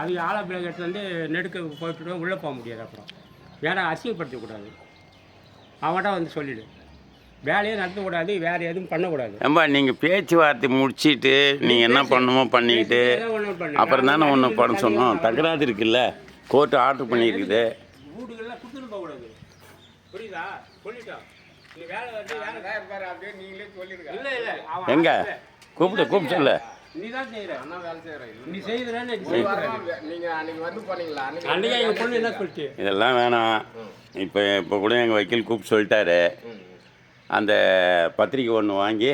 அது ஆலா பிளேட் வந்து நெடுக்க போட்டுட்டு உள்ளே போக முடியாது அப்புறம். ஏன்னா அசிங்கப்படுத்தக்கூடாது. அவன்கிட்ட வந்து சொல்லிடு. வேலையே நடத்தக்கூடாது வேறு எதுவும் பண்ணக்கூடாது. ஏம்பா நீங்கள் பேச்சுவார்த்தை முடிச்சிட்டு நீங்கள் என்ன பண்ணுமோ பண்ணிக்கிட்டு. அப்புறம் தானே ஒன்று பண்ண சொன்னோம். தகராறு இருக்குல்ல. கோர்ட்டு ஆர்டர் பண்ணியிருக்குது வீட்டுக்கெல்லாம் குத்துட்டு போகக்கூடாது புரியுதா? சொல்லிட்டோம் வேலை வேலை எங்க? இல்லை. கூப்பிட்டு கூப்பிட்டு சொல்ல. நீ தான் செய்கிற அண்ணா வேலை செய்யறேன் நீ செய்கிறேன்னு நீ செய்கிறாரு நீங்க அன்னைக்கு வந்து பண்ணீங்களா அன்னைக்கு அன்றைக்கி எங்கள் பொண்ணு என்ன சொல்லிச்சு? இதெல்லாம் வேணாம். இப்போ இப்போ கூட எங்கள் வக்கீல் கூப்பிட்டு சொல்லிட்டாரு. அந்த பத்திரிக்கை ஒன்று வாங்கி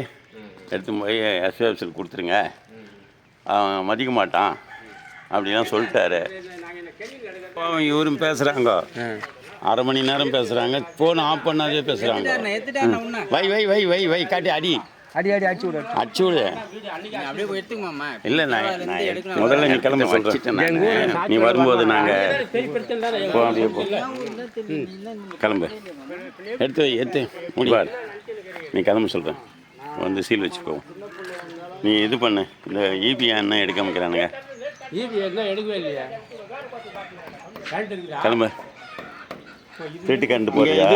எடுத்து போய் எஸ்பி ஆஃபீஸில் கொடுத்துருங்க. அவன் மதிக்க மாட்டான். அப்படிலாம் சொல்லிட்டாரு. நாங்கள் என்ன கேள்வி கிடையாது இப்போ இவரும் பேசுகிறாங்க அரை மணி நேரம் பேசுகிறாங்க ஃபோன் ஆஃப் பண்ணாதே பேசுகிறாங்க வை வை வை வை வை காட்டி அடி. அடி அடி அடிச்சு விடு அடிச்சு விடு. இல்லை நான் முதல்ல நீ கிளம்ப சொல்கிறேன் நீ வரும்போது நாங்கள் போ அப்படியே போ. கிளம்பு. எடுத்து வை எடுத்து முடிவார் நீ கிளம்ப சொல்கிறேன் வந்து சீல் வச்சுக்கோ. நீ இது பண்ணு. இந்த இபி என்ன எடுக்க வைக்கிறானுங்க ஈபி என்ன எடுக்கவே இல்லையா. கரண்ட் இருக்குதா? கிளம்பு. திட்டு கண்டு போறியா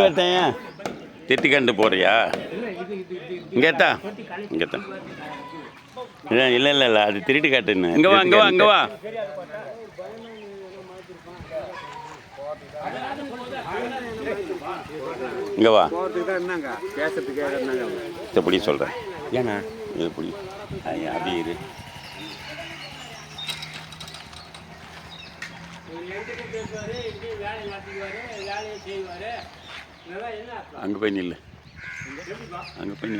திட்டு கண்டு போறியா இல்லை இது இது இது இங்கே எத்தா இங்கே எத்தா இல்லை இல்லை இல்லை இல்லை அது திருட்டு காட்டுன்னு இங்கே வா இங்கே வா இங்கே வா. இங்கே வா. போறதுக்கு தான் என்னங்க பேசுறதுக்கு என்னங்க இதை பிடி சொல்கிறேன் ஏண்ணா இது பிடி. ஐயா, அப்படியே இரு. அங்கே போய் நில்லு. அங்கே போய்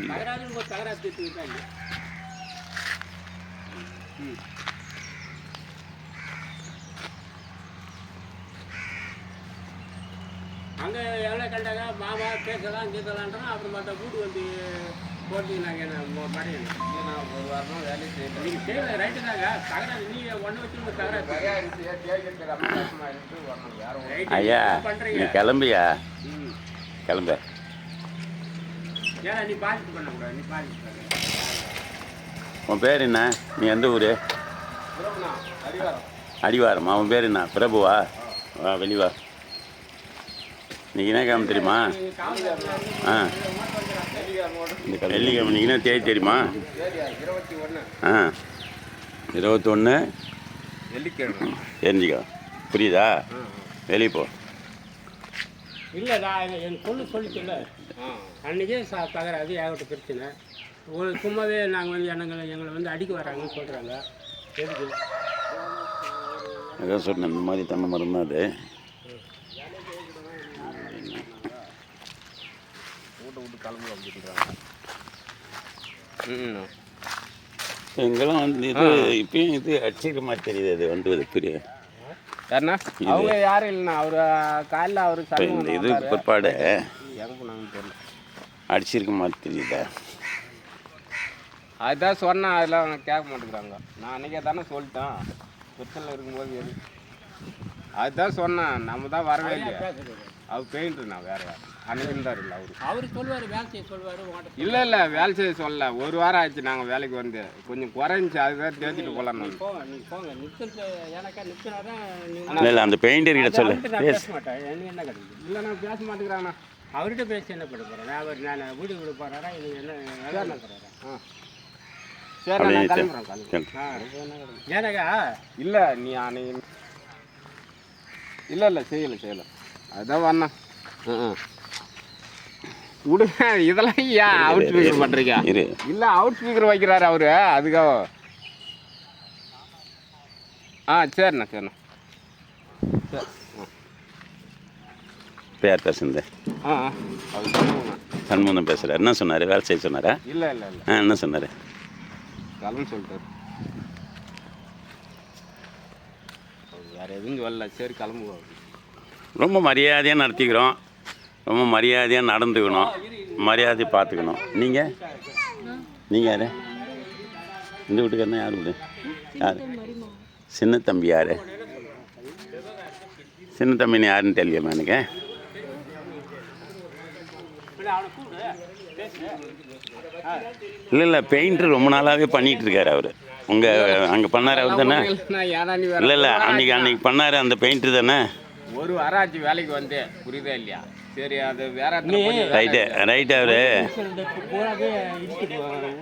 அங்கே எவ்வளோ கண்டாங்க மாமா பேசலாம் கீசலான்றோம் அப்புறம் மற்ற வீடு வந்து போகிறதுக்கு நாங்கள் என்ன மடையணும் நான் ஒரு வாரமா வேலை செய்யல நீங்கள் செய்யல ரைட்டு தாங்க தகராறு நீ ஒன்று வச்சு தகராறு ஐயா நீ பண்ணுறீங்க கிளம்பியா ம் கிளம்ப ஏன்னா நீ பாதிப்பு பண்ணக்கூடாது நீ பாதிப்பு பண்ண உன் பேர் என்ன? நீ எந்த ஊர்? பிரபுண்ணா, அதிகாரம் அடிவாரமா. உன் பேர் என்ன? பிரபுவா? வா வெளி வா. இன்னைக்கு என்ன கிழமை தெரியுமா? ஆ. வெள்ளிக்கிழமை இன்னைக்கு என்ன தேதி தெரியுமா? ஆ. இருபத்தொன்று வெள்ளிக்கிழமை. தெரிஞ்சுக்கோ. புரியுதா? வெளியே போ. இல்லை நான் என் பொண்ணு சொல்லிச்சுல்ல. ஆ அன்றைக்கே சா தகராது ஏகப்பட்ட பிரச்சனை. ஒரு சும்மாவே நாங்கள் வந்து எங்களை எங்களை வந்து அடிக்க வராங்கன்னு சொல்கிறாங்க எதுக்கு? அதான் சொன்னேன் இந்த மாதிரி தென்னை மரம் தான் அது எங்கெல்லாம் வந்து இது இப்பயும் இது அடிச்சிருக்க மாதிரி தெரியுது அது வந்து பெரிய யாருண்ணா அவங்க யாரும் இல்லைண்ணா. அவர் காலைல அவர் இப்போ இந்த இது பிற்பாடு எங்கே போனாங்கன்னு தெரியல. அடிச்சிருக்க மாதிரி தெரியுதா? அதுதான் சொன்னேன் அதெல்லாம் கேட்க மாட்டேங்கிறாங்க. நான் அன்றைக்கே தானே சொல்லிட்டேன். பிரச்சனை இருக்கும்போது எது? அதுதான் சொன்னேன். நம்ம தான் வரவே இல்லையா அவர் பெயிண்ட்டு நான் வேற யார்? அன்னைக்கு இருந்தார் இல்லை அவரு. அவர் சொல்லுவார் வேலை செய்ய சொல்லுவார் இல்லை இல்லை வேலை செய்ய சொல்லல. ஒரு வாரம் ஆச்சு நாங்கள் வேலைக்கு வந்து. கொஞ்சம் குறைஞ்சி அதுதான் தேய்ச்சிட்டு போகலாம் தான் இல்லை இல்லை அந்த பெயிண்டர் கிட்ட சொல்லு. பேசு மாட்டேன். என்ன கிடைக்குது இல்லை நான் பேச மாட்டேங்கிறாண்ணா அவர்கிட்ட பேசி என்ன பண்ண போகிறேன் நான் அவர் நான் வீடு விட போகிறாரா இது என்ன வேலை என்ன போகிறாரா ஆ. சரி நான். கிளம்புறேன் கிளம்புறேன். சரி. ஏனக்கா இல்லை நீ அன்னைக்கு இல்லை இல்லை செய்யலை செய்யலை. அதுதான் வந்தேன். ம் விடுங்க இதெல்லாம் ஏன் அவுட் ஸ்பீக்கர் பண்ணுறீங்க இல்லை அவுட் ஸ்பீக்கர் வைக்கிறாரு அவரு. அதுக்காக ஆ சரிண்ணா சரிண்ணா. சரி யார் பேசுனது ஆ ஆ. சண்முகம் பேசுகிறார் என்ன சொன்னார்? வேலை செய்ய சொன்னாரா? இல்லை இல்லை இல்லை. ஆ என்ன சொன்னார்? கிளம்பு சொல்லிட்டாரு அவர் வேறு எதுவும் வரல சரி கிளம்புவோம் ரொம்ப மரியாதையாக நடத்திக்கிறோம். ரொம்ப மரியாதையாக நடந்துக்கணும். மரியாதை பார்த்துக்கணும். நீங்கள் நீங்கள் யார்? இந்த வீட்டுக்காரனா யார் வீடு யார்? சின்ன தம்பி யார்? சின்ன தம்பின்னு யாருன்னு தெரியுமா எனக்கு? இல்லை இல்லை பெயிண்டர் ரொம்ப நாளாகவே பண்ணிகிட்ருக்காரு அவர். உங்கள் அங்கே பண்ணார் அவர் தானே? இல்லை இல்லை. அன்றைக்கி அன்றைக்கி பண்ணார் அந்த பெயிண்ட்ரு தானே? ஒரு வாராச்சு வேலைக்கு வந்தேன். புரியுதா இல்லையா? சரி அது வேற ரைட்டு ரைட்டு அவர்.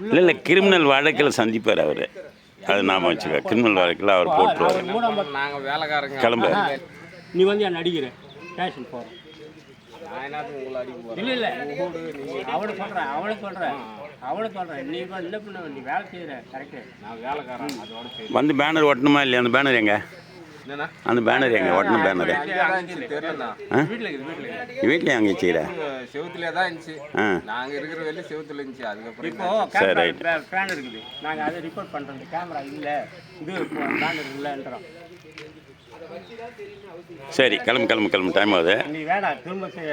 இல்லை இல்லை. கிரிமினல் வழக்கில் சந்திப்பார் அவர். அது நாம வச்சுக்க கிரிமினல் வழக்கில் அவர் போட்டுருவார். இருக்கு. நாங்க வேலைக்காரங்க. கிளம்பு. நீ வந்து என் நடிக்கிற ஸ்டேஷன் நான் என்னத்துக்கு உங்களை அடிக்க போறேன்? இல்லை இல்லை. அவனை சொல்கிறேன் அவனை சொல்கிறேன் அவனை சொல்கிறேன் நீ இப்போ என்ன பண்ண நீ வேலை செய்கிற கரெக்டு நான் வேலைக்காரன் அதோட சரி. வந்து பேனர் ஒட்டணுமா இல்லையா? அந்த பேனர் எங்க? என்னண்ணா? அந்த பேனர் எங்க? ஒட்டணும் பேனர் தெரியலண்ணா? வீட்டில் இருக்குது வீட்டில் அங்கே செய்கிற செவுத்துலேயே தான் இருந்துச்சு. ஆ. நாங்க இருக்கிற வெளியே செவுத்துல இருந்துச்சு அதுக்கப்புறம் இப்போ சரி. கேமரா ஃபேன் இருக்குது. நாங்கள் அதை ரிப்போர்ட் பண்ணுறது கேமரா இல்லை. இது ஃபேன் இல்லைன்றோம் சரி கிளம்பு கிளம்பு கிளம்பு. டைம் ஆகுது. நீ வேணாம் திரும்ப செய்ய.